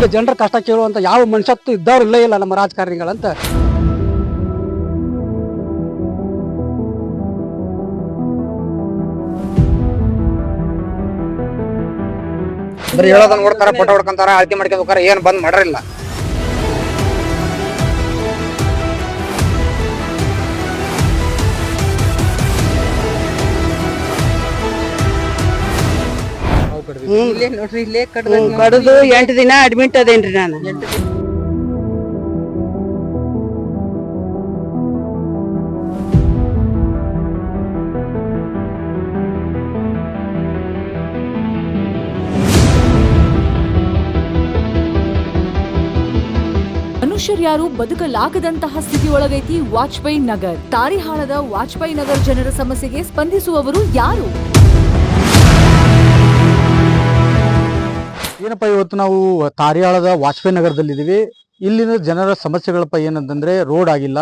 ಇಲ್ಲಿ ಜನರ ಕಷ್ಟ ಕೇಳುವಂತ ಯಾವ ಮನುಷ್ಯತ್ತು ಇದ್ದವ್ರು ಇಲ್ಲೇ ಇಲ್ಲ ನಮ್ಮ ರಾಜಕಾರಣಿಗಳಂತ ಬರೀ ಹೇಳೋದನ್ನ ನೋಡ್ತಾರ ಫೋಟೋ ಹೊಡ್ಕೊಂತಾರ ಅಳತಿ ಮಾಡ್ಕೊಂಡ್ ಏನ್ ಬಂದ್ ಮಾಡ್ರಿಲ್ಲ. ಇಲ್ಲೇ ನೋಡ್ರಿ ಇಲ್ಲೇ ಕಡ್ದ ಎಂಟು ದಿನ ಅಡ್ಮಿಟ್ ಅದೇನ್ರಿ ನಾನು. ಮನುಷ್ಯರ್ಯಾರು ಬದುಕಲಾಗದಂತಹ ಸ್ಥಿತಿಯೊಳಗೈತಿ ವಾಜಪೇಯಿ ನಗರ್. ತಾರಿಹಾಳದ ವಾಜಪೇಯಿ ನಗರ್ ಜನರ ಸಮಸ್ಯೆಗೆ ಸ್ಪಂದಿಸುವವರು ಯಾರು? ಏನಪ್ಪ ಇವತ್ತು ನಾವು ತಾರಿಯಾಳದ ವಾಜಪೇಯಿ ನಗರದಲ್ಲಿದ್ದೀವಿ. ಇಲ್ಲಿನ ಜನರ ಸಮಸ್ಯೆಗಳಪ್ಪ ಏನಂತಂದರೆ ರೋಡ್ ಆಗಿಲ್ಲ.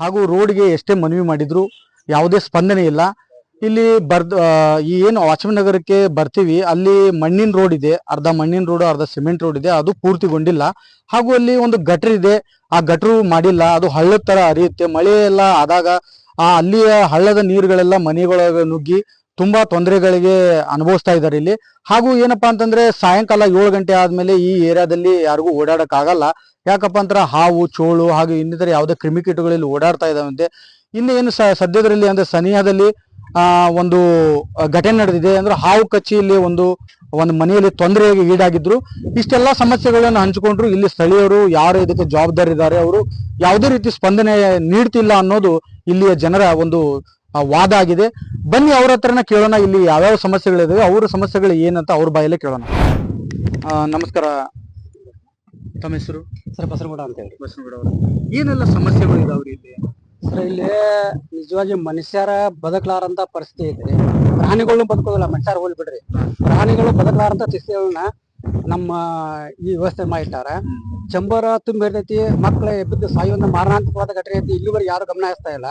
ಹಾಗೂ ರೋಡ್ಗೆ ಎಷ್ಟೇ ಮನವಿ ಮಾಡಿದ್ರು ಯಾವುದೇ ಸ್ಪಂದನೆ ಇಲ್ಲ. ಇಲ್ಲಿ ಬರ್ದ್ ಈ ಏನು ವಾಜಪೇಯಿ ನಗರಕ್ಕೆ ಬರ್ತೀವಿ. ಅಲ್ಲಿ ಮಣ್ಣಿನ ರೋಡ್ ಇದೆ. ಅರ್ಧ ಮಣ್ಣಿನ ರೋಡ್, ಅರ್ಧ ಸಿಮೆಂಟ್ ರೋಡ್ ಇದೆ. ಅದು ಪೂರ್ತಿಗೊಂಡಿಲ್ಲ. ಹಾಗೂ ಅಲ್ಲಿ ಒಂದು ಗಟ್ರ ಇದೆ. ಆ ಗಟ್ರು ಮಾಡಿಲ್ಲ. ಅದು ಹಳ್ಳದ ತರ ಹರಿಯುತ್ತೆ. ಮಳೆ ಎಲ್ಲ ಆದಾಗ ಆ ಅಲ್ಲಿಯ ಹಳ್ಳದ ನೀರುಗಳೆಲ್ಲ ಮನೆಗೊಳಗೆ ನುಗ್ಗಿ ತುಂಬಾ ತೊಂದರೆಗಳಿಗೆ ಅನುಭವಿಸ್ತಾ ಇದ್ದಾರೆ ಇಲ್ಲಿ. ಹಾಗೂ ಏನಪ್ಪಾ ಅಂತಂದ್ರೆ ಸಾಯಂಕಾಲ ಏಳು ಗಂಟೆ ಆದ್ಮೇಲೆ ಈ ಏರಿಯಾದಲ್ಲಿ ಯಾರಿಗೂ ಓಡಾಡಕ್ ಆಗಲ್ಲ ಯಾಕಪ್ಪ ಅಂತಂದ್ರೆ ಹಾವು, ಚೋಳು ಹಾಗೂ ಇನ್ನಿತರ ಯಾವುದೇ ಕ್ರಿಮಿಕೀಟಗಳು ಇಲ್ಲಿ ಓಡಾಡ್ತಾ ಇದಾವಂತೆ ಇನ್ನು ಏನು ಸ- ಸದ್ಯದಲ್ಲಿ ಅಂದ್ರೆ ಸನಿಹದಲ್ಲಿ ಒಂದು ಘಟನೆ ನಡೆದಿದೆ. ಅಂದ್ರೆ ಹಾವು ಕಚ್ಚಿ ಇಲ್ಲಿ ಒಂದು ಒಂದು ಮನೆಯಲ್ಲಿ ತೊಂದರೆಗೆ ಈಡಾಗಿದ್ರು. ಇಷ್ಟೆಲ್ಲಾ ಸಮಸ್ಯೆಗಳನ್ನು ಹಂಚಿಕೊಂಡ್ರು. ಇಲ್ಲಿ ಸ್ಥಳೀಯರು ಯಾರು ಇದಕ್ಕೆ ಜವಾಬ್ದಾರಿದ್ದಾರೆ ಅವರು ಯಾವುದೇ ರೀತಿ ಸ್ಪಂದನೆ ನೀಡ್ತಿಲ್ಲ ಅನ್ನೋದು ಇಲ್ಲಿಯ ಜನರ ಒಂದು ವಾದ ಆಗಿದೆ. ಬನ್ನಿ ಅವ್ರ ಹತ್ರನ ಕೇಳೋಣ ಇಲ್ಲಿ ಯಾವ್ಯಾವ ಸಮಸ್ಯೆಗಳಿದಾವೆ ಅವ್ರ ಸಮಸ್ಯೆಗಳು ಏನಂತ ಅವ್ರ ಬಾಯಲ್ಲೇ ಕೇಳೋಣ. ನಮಸ್ಕಾರ. ತಮ್ಮ ಹೆಸರು? ಸರ್ ಬಸರಗೌಡ ಅಂತ ಹೇಳಿ. ಬಸವನಗೌಡ ಅವರು. ಏನೆಲ್ಲ ಸಮಸ್ಯೆಗಳು ಇದಾವ್ರಿ ಇಲ್ಲಿ? ಸರ್ ಇಲ್ಲಿ ನಿಜವಾಗಿ ಮನುಷ್ಯರ ಬದುಕಲಾರಂತ ಪರಿಸ್ಥಿತಿ ಐತೆ ಪ್ರಾಣಿಗಳು ಬದುಕೋದಿಲ್ಲ ಮನುಷ್ಯರು ಹೋಗ್ಬಿಡ್ರಿ ಪ್ರಾಣಿಗಳು ಬದುಕಲಾರಂತ ಸ್ಥಿತಿಗಳನ್ನ ನಮ್ಮ ಈ ವ್ಯವಸ್ಥೆ ಮಾಡಿಟ್ಟಾರ ಚಂಬರ ತುಂಬಿರ್ತೈತಿ ಮಕ್ಕಳ ಮಕ್ಳ ಬಿದ್ದು ಸಾಯುವಂತ ಮಾರಣಾಂತಿಕವಾದ ಘಟನೆ ಐತಿ ಇಲ್ಲಿವರೆಗೆ ಯಾರು ಗಮನ ಹರಿಸ್ತಾ ಇಲ್ಲ.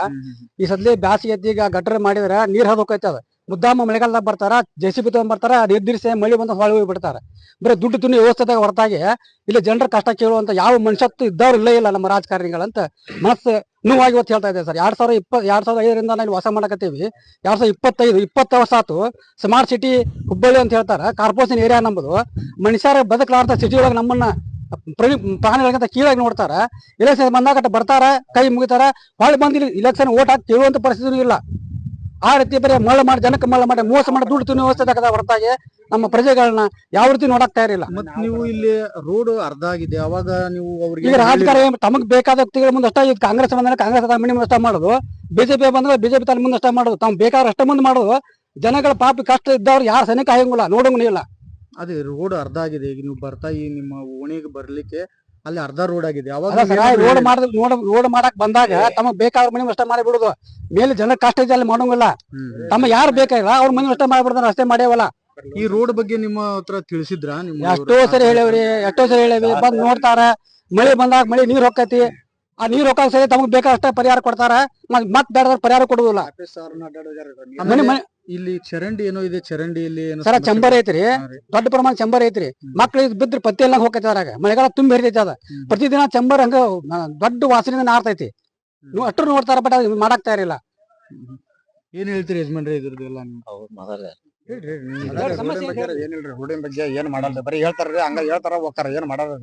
ಈ ಸದ್ಲಿ ಬ್ಯಾಸಿಗೆ ಈಗ ಗಟ್ರ ಮಾಡಿದ್ರ ನೀರ್ ಹೋಗೈತೆ ಅದ. ಮುದ್ದಾಮ ಮಳೆಗಾಲದಾಗ ಬರ್ತಾರ ಜೆಸಿಬಿ ತಗೊಂಡ್ ಬರ್ತಾರ ನಿರ್ದಿರಿಸಿ ಮಳಿ ಬಂದ ಹೊಳೆ ಹೋಗಿ ಬಿಡ್ತಾರ ಬರೀ ದುಡ್ಡು ತಿನ್ನಿ ವ್ಯವಸ್ಥೆದಾಗ ಹೊರತಾಗಿ, ಇಲ್ಲಿ ಜನರ ಕಷ್ಟ ಕೇಳುವಂತ ಯಾವ ಮನುಷ್ಯತ್ತು ಇದ್ದವ್ರು ಇಲ್ಲೇ ಇಲ್ಲ ನಮ್ಮ ರಾಜಕಾರಣಿಗಳಂತ ಮನಸ್ಸು ನೋವಾಗಿ ಇವತ್ತು ಹೇಳ್ತಾ ಇದ್ದೇವೆ ಸರ್. ಎರಡ್ ಸಾವಿರ ಇಪ್ಪ, ಎರಡ್ ಸಾವಿರದ ಐದರಿಂದ ನಾವು ವಾಸ ಮಾಡಕತ್ತೀವಿ. ಎರಡ್ ಸಾವಿರದ ಇಪ್ಪತ್ತೈದು, ಇಪ್ಪತ್ತು ವರ್ಷ ಆತು. ಸ್ಮಾರ್ಟ್ ಸಿಟಿ ಹುಬ್ಬಳ್ಳಿ ಅಂತ ಹೇಳ್ತಾರ. ಕಾರ್ಪೊರೇಷನ್ ಏರಿಯಾ ನಂಬುದು ಮನುಷ್ಯರ ಬದುಕಲಾರ್ದ ಸಿಟಿ ಒಳಗೆ ನಮ್ಮನ್ನ ಪ್ರವಿ ಪ್ರಾಣಿಗಳಿಗಿಂತ ಕೀಳಾಗಿ ನೋಡ್ತಾರ. ಇಲೆಕ್ಷನ್ ಬಂದಾಗ ಬರ್ತಾರ, ಕೈ ಮುಗಿತಾರ. ಹೊಳ್ಳಿ ಬಂದಿಲ್ಲ ಇಲೆಕ್ಷನ್ ಓಟ್ ಹಾಕಿ ಕೇಳುವಂತ ಪರಿಸ್ಥಿತಿ ಇಲ್ಲ. ಆ ರೀತಿ ಬರೀ ಮಳ್ಳ ಮಾಡಿ ಜನಕ್ಕೆ ಮಳ್ಳ ಮಾಡಿ ಮೋಸ ಮಾಡಿ ದುಡ್ಡು ತಿನ್ನೋ ವ್ಯವಸ್ಥೆ ಹೊರತಾಗಿ ನಮ್ಮ ಪ್ರಜೆಗಳನ್ನ ಯಾವ ರೀತಿ ನೋಡಕ್ ತಯಾರಿಲ್ಲ ಮತ್ ನೀವು ಇಲ್ಲಿ ರೋಡ್ ಅರ್ಧ ಆಗಿದೆ ಅವಾಗ ನೀವು ಅವ್ರಿಗೆ ಈಗ ರಾಜಕಾರಣ ತಮಗ್ ಬೇಕಾದ ವ್ಯಕ್ತಿಗಳ ಮುಂದೆ ಅಷ್ಟೇ ಇದು ಕಾಂಗ್ರೆಸ್ ಬಂದ್ರೆ ಕಾಂಗ್ರೆಸ್ ತಲೆ ಮುಂದೆ ಅಷ್ಟೇ ಮಾಡೋದು ಬಿಜೆಪಿ ಬಂದ್ರೆ ಬಿಜೆಪಿ ತಲೆ ಮುಂದೆ ಅಷ್ಟೇ ಮಾಡೋದು ತಾವು ಬೇಕಾದ್ರೆ ಅಷ್ಟೇ ಮುಂದೆ ಮಾಡೋದು ಜನಗಳ ಪಾಪಿ ಕಷ್ಟ ಇದ್ದವ್ರು ಯಾರು ಸೈನಿಕ ಆಗಂಗಿಲ್ಲ ನೋಡಂಗೂ ಇಲ್ಲ. ಅದೇ ರೋಡ್ ಅರ್ಧ ಆಗಿದೆ ಈಗ ನೀವು ಬರ್ತಾ ಈ ನಿಮ್ಮ ಓಣಿಗೆ ಬರ್ಲಿಕ್ಕೆ ಅಲ್ಲಿ ಅರ್ಧ ರೋಡ್ ಆಗಿದೆ. ಅವಾಗ ಅದ ಸರ್ ರೋಡ್ ರೋಡ್ ಮಾಡಕ್ ಬಂದಾಗ ತಮಗ್ ಬೇಕಾದ್ರ ಮನೆ ಅಷ್ಟೇ ಮಾಡಿ ಬಿಡುದು ಮೇಲೆ ಜನ ಕಷ್ಟ ಇದೆ ಅಲ್ಲಿ ಮಾಡೋಂಗಿಲ್ಲ. ತಮ್ಮ ಯಾರು ಬೇಕಾಗಿಲ್ಲ? ಅವ್ರ ಮನೆ ಅಷ್ಟೇ ಮಾಡ್ಬಿಡ್ತಾರ ಅಷ್ಟೇ ಮಾಡ್ಯಾವಲ್ಲ. ಈ ರೋಡ್ ಬಗ್ಗೆ ನಿಮ್ಮ ಹತ್ರ ತಿಳಿಸಿದ್ರ? ಎಷ್ಟೋ ಸರಿ ಹೇಳೇವ್ರಿ ಎಷ್ಟೋ ಸರಿ ಹೇಳೇವಿ ಬಂದ್ ನೋಡ್ತಾರ. ಮಳೆ ಬಂದಾಗ ಮಳೆ ನೀರ್ ಹೋಗತಿ ಆ ನೀರ್ ಹೋಗಕ್ ಸರಿ ತಮಗ್ ಬೇಕಾದಷ್ಟ ಪರಿಹಾರ ಕೊಡ್ತಾರ. ಮತ್ ಬೇಡದ್ರ ಬೇಡ ಪರಿಹಾರ ಕೊಡುದಿಲ್ಲ. ಇಲ್ಲಿ ಚರಂಡಿ ಏನೋ ಇದೆ ಚರಂಡಿಯಲ್ಲಿ ಏನೋ ಸರ ಸಮಸ್ಯೆ- ಚಂಬರ್ ಐತ್ರಿ. ಹಾ ರೀ. ದೊಡ್ಡ ಪ್ರಮಾಣ ಚಂಬರ್ ಐತ್ರಿ. ಮಕ್ಳು ಬಿದ್ರ ಪತ್ತೆ ಎಲ್ಲ ಹೋಗೈತಿ ಅದ್ರಾಗ. ಮಳೆಗಾಲ ತುಂಬಿ ಹರಿತೈತಿ ಅದ. ಹ್ಮ್. ಪ್ರತಿದಿನ ಚಂಬರ್ ಹಂಗ ಆ, ದೊಡ್ಡ ವಾಸನೆಯಿಂದ ನಾರ್ತೈತಿ. ಅಷ್ಟು ಅಷ್ಟ್ರು ನೋಡ್ತಾರ ಬಟ್ ಅದು ಮಾಡಕ್ ತಯಾರಿಲ್ಲ. ಏನ್ ಹೇಳ್ತೀರಿ ಯಜಮಾನ್ರಿ ಇದ್ರದ್ದು ಎಲ್ಲ ನೀವು ಹೇಳ್ರಿ, ರೋಡಿನ ಬಗ್ಗೆ ಏನ್ ಮಾಡಲ್ರಿ? ಬರೀ ಹೇಳ್ತಾರ್ರಿ ಹಂಗ ಹೇಳ್ತಾರ ಹೋಗ್ತಾರ ಏನ್ ಮಾಡಲ್ಲ.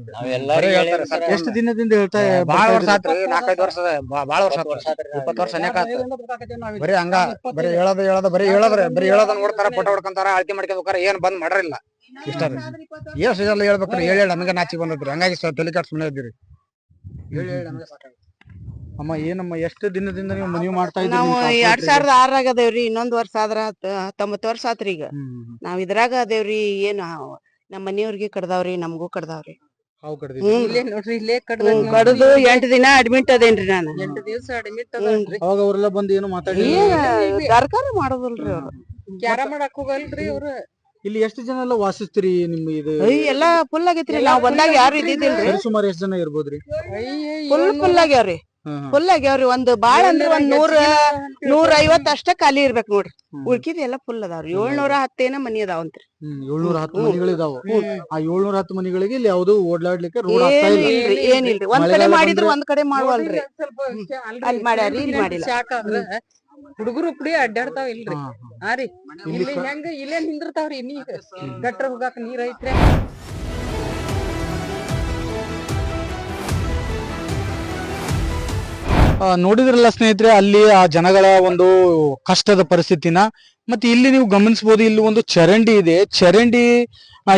ಎಷ್ಟು ದಿನದಿಂದ ಹೇಳ್ತಾ ಬಾಳ ವರ್ಷ? ಆತ್ರಿ ನಾಲ್ಕೈದು ವರ್ಷ ಬಾಳ ವರ್ಷ ಇಪ್ಪತ್ತು ವರ್ಷ ಅನೇಕ ಬರೀ ಹಂಗ ಬರೀ ಹೇಳೋದು ಹೇಳೋದು ಬರೀ ಹೇಳೋದ್ರಿ ಬರೀ ಹೇಳೋದನ್ನ ನೋಡ್ತಾರ ಫೋಟೋ ಹೊಡ್ಕೊಂತಾರ ಅಳತಿ ಏನ್ ಬಂದ್ ಮಾಡ್ರಿಲ್ಲ. ಇಷ್ಟ ರೀ ಎಷ್ಟ್ ಇದೆಲ್ಲ ಹೇಳ್ಬೇಕ್ರಿ ಹೇಳಿ ನಮಗೆ ನಾಚಿ ಬಂದೈತ್ರಿ. ಹಂಗಾಗಿ ತಲೆ ಕೆಟ್ಟ ಸುಮ್ಮನೆ ಇದ್ದೀರಿ ಹೇಳಿ ಹೇಳಿ ನಮಗೆ. ಅಮ್ಮ ಏನಮ್ಮ ಎಷ್ಟು ದಿನದಿಂದ ನೀವು ಮನವಿ ಮಾಡ್ತಾ ಇದ್ದೀರಿ ನಾವು ನಿಮ್ಮ ಎರಡ್ ಕಾರ್ಪೊರೇಟ್ರಿಗೆ? ಸಾವಿರದ ಆರಾಗ ಅದೇವ್ರಿ ಇನ್ನೊಂದ್ ವರ್ಷ ಆದ್ರ ಹತ್ತ- ಹತ್ತೊಂಬತ್ತು ವರ್ಷ ಆತ್ರಿ ಈಗ. ನಾವ್ ಇದ್ರಾಗ ಅದೇವ್ರಿ ಏನ್ ನಮ್ಮ ಮನಿಯವ್ರಿಗೆ ಕಡ್ದಾವ್ರಿ ನಮಗೂ ಕಡ್ದಾವ್ರಿ. ಹಾವು ಕಡ್ದಿದೆ. ಹ್ಮ್. ಇಲ್ಲೇ ನೋಡ್ರಿ ಇಲ್ಲೇ ಕಡ್ದ ಕಡ್ದು ಎಂಟು ದಿನ ಅಡ್ಮಿಟ್ ಅದೇನ್ರಿ ನಾನು. ಎಂಟು ದಿವಸ ಅಡ್ಮಿಟ್ ಅದೇನ್ರಿ. ಅವಾಗ ಅವರೆಲ್ಲ ಬಂದು ಏನು ಮಾತಾಡಿ ಸರ್ಕಾರ ಮಾಡೋದಲ್ರಿ ಅವ್ರು. ಕ್ಯಾರ ಮಾಡಕ್ ಹೋಗಲ್ರಿ ಅವ್ರು. ಇಲ್ಲಿ ಎಷ್ಟು ಜನ ಎಲ್ಲ ವಾಸಿಸ್ತೀರಿ ನಿಮ್ ಇದು? ಅಯ್ಯ ಎಲ್ಲಾ ಫುಲ್ ಆಗೈತ್ರಿ ನಾವ್ ಬಂದಾಗ ಯಾರು ಇದ್ದಿದ್ದಿಲ್ರಿ. ಸುಮಾರು ಎಷ್ಟು ಜನ ಇರ್ಬೋದ್ರಿ? ಫುಲ್ ಫುಲ್ ಆಗ್ಯಾವ್ರಿ. ಫುಲ್ ಆಗ್ಯಾವ್ರಿ ಒಂದ್ ಬಾಳ ಅಂದ್ರ ಒಂದ್ ನೂರ ನೂರ ಐವತ್ ಅಷ್ಟ ಖಾಲಿ ಇರ್ಬೇಕ್ ನೋಡ್ರಿ. ಉಳ್ಕಿದ್ ಎಲ್ಲಾ ಫುಲ್ ಅದಾವ್ರಿ. ಏಳ್ನೂರ ಹತ್ತೇನ ಮನಿ ಅದಾವಂತ್ರಿ ಏಳ್ನೂರ ಹತ್ತು. ಮನೆಗಳಿದಾವ ಆ ಏಳ್ನೂರ ಹತ್ತು ಮನಿಗಳಿಗೆ ಇಲ್ಲಿ ಯಾವ್ದು ಓಡ್ಲಾಡ್ಲಿಕ್ಕೆ ರೋಡ್ ಆಗ್ತಾ ಇಲ್ಲ. ಏನಿಲ್ರಿ ಒಂದ್ ಕಡೆ ಮಾಡಿದ್ರ ಒಂದ್ ಕಡೆ ಮಾಡುವಲ್ರಿ. ಅಲ್ಲಿ ಮಾಡ್ಯಾರಿ, ಇಲ್ಲಿ ಮಾಡಿಲ್ಲ. ಹುಡುಗರು ಪುಡಿ ಅಡ್ಡಾಡ್ತಾವ ಇಲ್ರಿ. ಹಾ, ರೀ. ಇಲ್ಲಿ ಇಲ್ಲಿ ಹೆಂಗ ಇಲ್ಲೇ ನಿಂದಿರ್ತಾವ್ರಿ ನೀರ್ ಗಟ್ರ ಹೋಗಾಕ ನೀರ್ ಐತ್ರಿ. ನೋಡಿದ್ರಲ್ಲ ಸ್ನೇಹಿತರೆ, ಅಲ್ಲಿ ಆ ಜನಗಳ ಒಂದು ಕಷ್ಟದ ಪರಿಸ್ಥಿತಿನ. ಮತ್ತೆ ಇಲ್ಲಿ ನೀವು ಗಮನಿಸಬಹುದು ಇಲ್ಲಿ ಒಂದು ಚರಂಡಿ ಇದೆ. ಚರಂಡಿ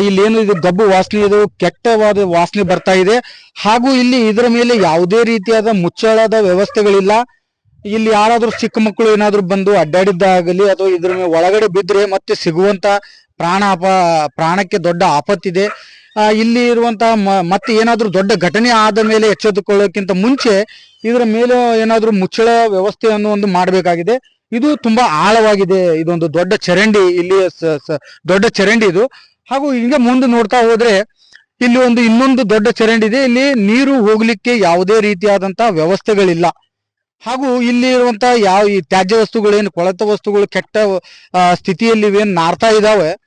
ಇಲ್ಲಿ ಏನು ಇದು ಗಬ್ಬು ವಾಸನೆ, ಇದು ಕೆಟ್ಟವಾದ ವಾಸನೆ ಬರ್ತಾ ಇದೆ. ಹಾಗೂ ಇಲ್ಲಿ ಇದರ ಮೇಲೆ ಯಾವುದೇ ರೀತಿಯಾದ ಮುಚ್ಚಳದ ವ್ಯವಸ್ಥೆಗಳಿಲ್ಲ. ಇಲ್ಲಿ ಯಾರಾದ್ರೂ ಚಿಕ್ಕ ಮಕ್ಕಳು ಏನಾದ್ರೂ ಬಂದು ಅಡ್ಡಾಡಿದ್ದಾಗಲಿ, ಅಥವಾ ಇದ್ರ ಒಳಗಡೆ ಬಿದ್ರೆ ಮತ್ತೆ ಸಿಗುವಂತ ಪ್ರಾಣ ಪ್ರಾಣಕ್ಕೆ ದೊಡ್ಡ ಆಪತ್ತಿದೆ. ಇಲ್ಲಿ ಇರುವಂತ ಮ- ಮತ್ತೆ ಏನಾದರೂ ದೊಡ್ಡ ಘಟನೆ ಆದ ಮೇಲೆ ಎಚ್ಚೆತ್ತುಕೊಳ್ಳೋಕ್ಕಿಂತ ಮುಂಚೆ ಇದರ ಮೇಲೆ ಏನಾದರೂ ಮುಚ್ಚಳ ವ್ಯವಸ್ಥೆಯನ್ನು ಒಂದು ಮಾಡಬೇಕಾಗಿದೆ. ಇದು ತುಂಬಾ ಆಳವಾಗಿದೆ. ಇದೊಂದು ದೊಡ್ಡ ಚರಂಡಿ, ಇಲ್ಲಿ ದೊಡ್ಡ ಚರಂಡಿ ಇದು. ಹಾಗೂ ಹಿಂಗೆ ಮುಂದೆ ನೋಡ್ತಾ ಹೋದ್ರೆ ಇಲ್ಲಿ ಒಂದು ಇನ್ನೊಂದು ದೊಡ್ಡ ಚರಂಡಿ ಇದೆ. ಇಲ್ಲಿ ನೀರು ಹೋಗ್ಲಿಕ್ಕೆ ಯಾವುದೇ ರೀತಿಯಾದಂತಹ ವ್ಯವಸ್ಥೆಗಳಿಲ್ಲ. ಹಾಗೂ ಇಲ್ಲಿ ಇರುವಂತಹ ಯಾವ ಈ ತ್ಯಾಜ್ಯ ವಸ್ತುಗಳೇನು ಕೊಳೆತ ವಸ್ತುಗಳು ಕೆಟ್ಟ ಸ್ಥಿತಿಯಲ್ಲಿ ಏನು ನಾರ್ತಾ ಇದಾವೆ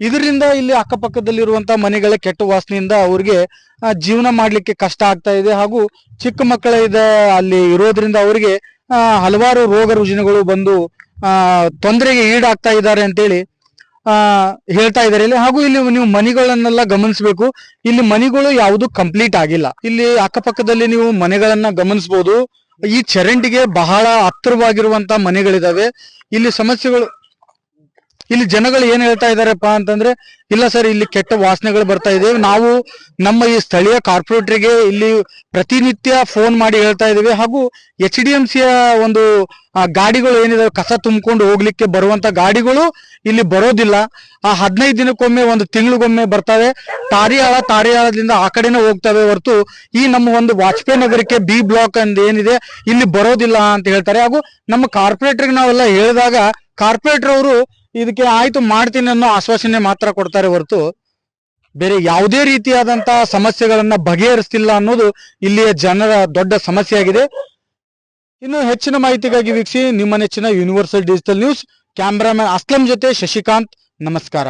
ಇದರಿಂದ ಇಲ್ಲಿ ಅಕ್ಕಪಕ್ಕದಲ್ಲಿರುವಂತಹ ಮನೆಗಳ ಕೆಟ್ಟ ವಾಸನೆಯಿಂದ ಅವ್ರಿಗೆ ಜೀವನ ಮಾಡ್ಲಿಕ್ಕೆ ಕಷ್ಟ ಆಗ್ತಾ ಇದೆ. ಹಾಗೂ ಚಿಕ್ಕ ಮಕ್ಕಳ ಇದ, ಅಲ್ಲಿ ಇರೋದ್ರಿಂದ ಅವರಿಗೆ ಹಲವಾರು ರೋಗ ರುಜಿನಗಳು ಬಂದು, ಆ, ತೊಂದರೆಗೆ ಈಡಾಗ್ತಾ ಇದ್ದಾರೆ ಅಂತೇಳಿ, ಆ, ಹೇಳ್ತಾ ಇದಾರೆ ಇಲ್ಲಿ ಹಾಗೂ ಇಲ್ಲಿ ನೀವು ಮನೆಗಳನ್ನೆಲ್ಲ ಗಮನಿಸಬೇಕು. ಇಲ್ಲಿ ಮನೆಗಳು ಯಾವುದು ಕಂಪ್ಲೀಟ್ ಆಗಿಲ್ಲ. ಇಲ್ಲಿ ಅಕ್ಕಪಕ್ಕದಲ್ಲಿ ನೀವು ಮನೆಗಳನ್ನ ಗಮನಿಸಬಹುದು ಈ ಚರಂಡಿಗೆ ಬಹಳ ಹತ್ತಿರವಾಗಿರುವಂತ ಮನೆಗಳಿದಾವೆ. ಇಲ್ಲಿ ಸಮಸ್ಯೆಗಳು ಇಲ್ಲಿ ಜನಗಳು ಏನ್ ಹೇಳ್ತಾ ಇದಾರಪ್ಪ ಅಂತಂದ್ರೆ, ಇಲ್ಲ ಸರ್, ಇಲ್ಲಿ ಕೆಟ್ಟ ವಾಸನೆಗಳು ಬರ್ತಾ ಇದೆ. ನಾವು ನಮ್ಮ ಈ ಸ್ಥಳೀಯ ಕಾರ್ಪೊರೇಟರ್ಗೆ ಇಲ್ಲಿ ಪ್ರತಿನಿತ್ಯ ಫೋನ್ ಮಾಡಿ ಹೇಳ್ತಾ ಇದ್ದೇವೆ. ಹಾಗೂ ಎಚ್ ಡಿ ಎಂ ಸಿಯ ಒಂದು ಗಾಡಿಗಳು ಏನಿದೆ ಕಸ ತುಂಬಿಕೊಂಡು ಹೋಗ್ಲಿಕ್ಕೆ ಬರುವಂತ ಗಾಡಿಗಳು ಇಲ್ಲಿ ಬರೋದಿಲ್ಲ. ಆ ಹದಿನೈದು ದಿನಕ್ಕೊಮ್ಮೆ, ಒಂದು ತಿಂಗಳಿಗೊಮ್ಮೆ ಬರ್ತವೆ. ತಾರಿಯಾಳ, ತಾರಿಯಾಳದಿಂದ ಆ ಕಡೆನೇ ಹೋಗ್ತವೆ ಹೊರತು ಈ ನಮ್ಮ ಒಂದು ವಾಜಪೇಯಿ ನಗರಕ್ಕೆ ಬಿ ಬ್ಲಾಕ್ ಅಂತ ಏನಿದೆ, ಇಲ್ಲಿ ಬರೋದಿಲ್ಲ ಅಂತ ಹೇಳ್ತಾರೆ. ಹಾಗೂ ನಮ್ಮ ಕಾರ್ಪೊರೇಟರ್ಗೆ ನಾವೆಲ್ಲ ಹೇಳಿದಾಗ ಕಾರ್ಪೊರೇಟರ್ ಅವರು ಇದಕ್ಕೆ ಆಯ್ತು ಮಾಡ್ತೀನಿ ಅನ್ನೋ ಆಶ್ವಾಸನೆ ಮಾತ್ರ ಕೊಡ್ತಾರೆ ಹೊರತು ಬೇರೆ ಯಾವುದೇ ರೀತಿಯಾದಂತಹ ಸಮಸ್ಯೆಗಳನ್ನ ಬಗೆಹರಿಸ್ತಿಲ್ಲ ಅನ್ನೋದು ಇಲ್ಲಿಯ ಜನರ ದೊಡ್ಡ ಸಮಸ್ಯೆ ಆಗಿದೆ ಇನ್ನು ಹೆಚ್ಚಿನ ಮಾಹಿತಿಗಾಗಿ ವೀಕ್ಷಿ ನಿಮ್ಮ ನೆಚ್ಚಿನ universal digital news cameraman Aslam ಜೊತೆ ಶಶಿಕಾಂತ್, ನಮಸ್ಕಾರ.